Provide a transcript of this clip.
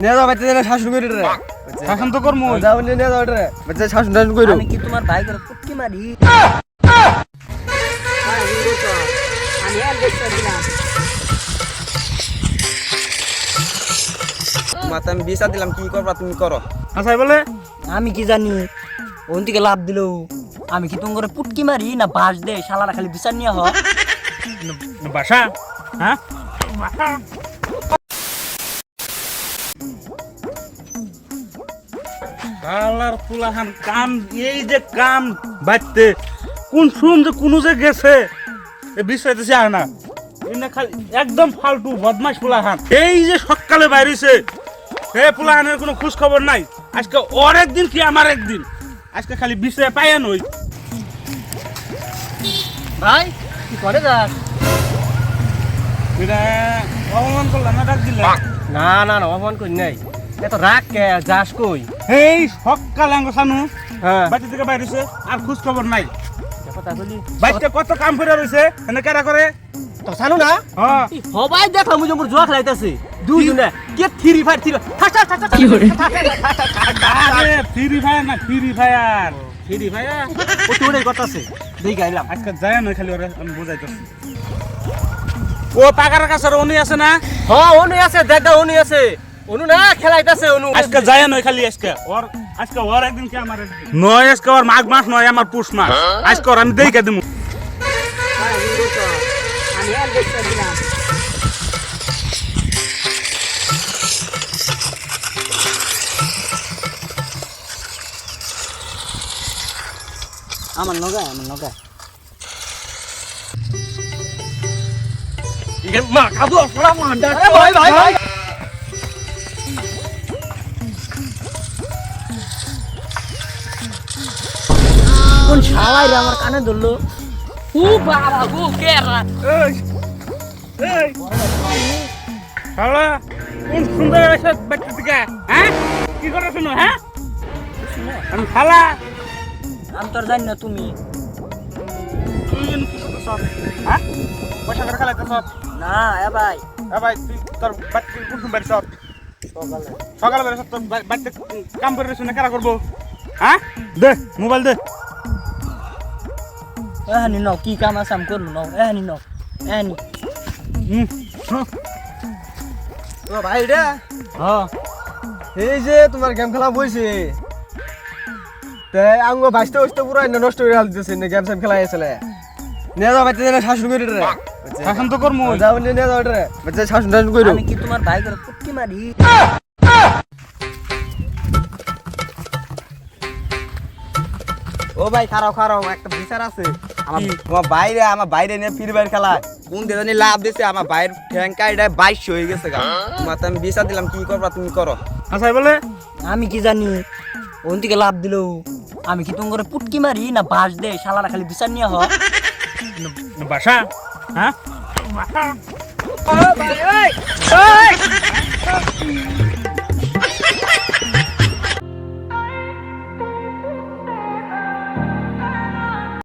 নিয়ে যাও বাচ্চা জানা শাসন করি রে। শাসন তো করমু। যাও নিয়ে নিয়ে যাও রে। বাচ্চা শাসন টাসন করো আমি কি তোমার ভাই করে পুটকি মারি? আমি আর দেখতে দিলাম মাথা আমি বিছা দিলাম কি করবা তুমি করো। আচ্ছা বলে? আমি কি জানি? ওন থেকে লাভ দিল। আমি কি তোমার পুটকি মারি না বাস দে শালারা খালি বিচার নিয়ে হ বাসা? হ্যাঁ? কালার ফুলাহান কাম এই যে কাম বাড়তে কোন শুন যে কোনো যে গেছে এ বিষয়তেছে আর না। খালি একদম ফালতু বদমাস ফুলাহান এই যে সকালে বাইরেছে হে ফুলাহানের কোনো খোঁজ খবর নাই। আজকে ওর একদিন কি আমার একদিন? আজকে খালি বিষয়ে পাইয়া নই। ভাই কি করে যাস? এটা অপমান করলাম না ডাক দিলাম না না না অপমান করি নাই। এত রাগ কে যাস কই এই সকালে আঙ্গ সানু হ্যাঁ বাড়ি থেকে বাইরেছে আর খোঁজ খবর নাই কথা বলি কত কাম করে রয়েছে এনে কেরা করে তো জানো না হ্যাঁ সবাই দেখো মুই জমপুর জোয়া খেলাইতেছে দুইজনে কে থ্রি ফায়ার থ্রি কি করে আরে ফ্রি ফায়ার না ফ্রি ফায়ার ফ্রি ফায়ার ওটি ওটাই করতেছে দেখি গাইলাম আজকে যায় না খালি ওরা আমি বুঝাইতেছি ও পাকার কাছে উনি আছে না হ্যাঁ অনু আছে দেখ দা অনু আছে অনু না খেলাইতেছে অনু। আজকে যায় না খালি আজকে। ওর আজকে ওর একদিন কি আমার নয় আজকে ওর মাঘ মাস নয় আমার পুষ মাস। আজকে ওর আমি দেখে দিমু। আমি আর দেখতে দিলাম আমার নগায় আমার নগায়। মা কাবু ফড়া মান্ডা ভাই ভাই ভাই। কোন শালাই রে আমার কানে ধরলো? ও বাবা গো কেরা এই এই। শালা কোন সুন্দর এসে বাচ্চা থেকে হ্যাঁ? কি করে শুনো হ্যাঁ? আমি শালা। আমি তোর জানি না তুমি। হ্যাঁ? পয়সা করে খেলাইতেছ? না এ ভাই। এ ভাই তুই তোর বাচ্চা কোন বাড়ি সব? কাম করে শুনে কারা করব? হ্যাঁ? দে মোবাইল দে। এহানি নাও কি কাম আছে আমি করব নাও এহানি নাও এহানি হুম হুম। ভাই রে। হ্যাঁ। এই যে তোমার গেম খেলা বইছে। তে আঙ্গ বাইশটা বসতে পুরো এনে নষ্ট করে হালতেছে না গেম সেম খেলা এসেলে নিয়ে যাও রে শাসন তো করমু যাও নিয়ে নিয়ে যাও রে বাচ্চা শাসন টাসন করো আমি কি তোমার ভাই করে পুটকি মারি? ও ভাই খারাপ খারাপ একটা বিচার আছে। আমার আমার বাইরে আমার বাইরে নিয়ে ফ্রি ফায়ার খেলা। কোন দেদানি লাভ দিছে আমার বাইরের ঠ্যাঙ্কা এটা বাইশ হয়ে গেছে গা। মাথা আমি বিচার দিলাম কি করবা তুমি করো। আচ্ছা বলে? আমি কি জানি? ওন থেকে লাভ দিল? আমি কি তোমার পুটকি মারি না বাস দে? শালারা খালি বিচার নিয়ে Nabasa? Ha? Oh, bye! Oi! Oi!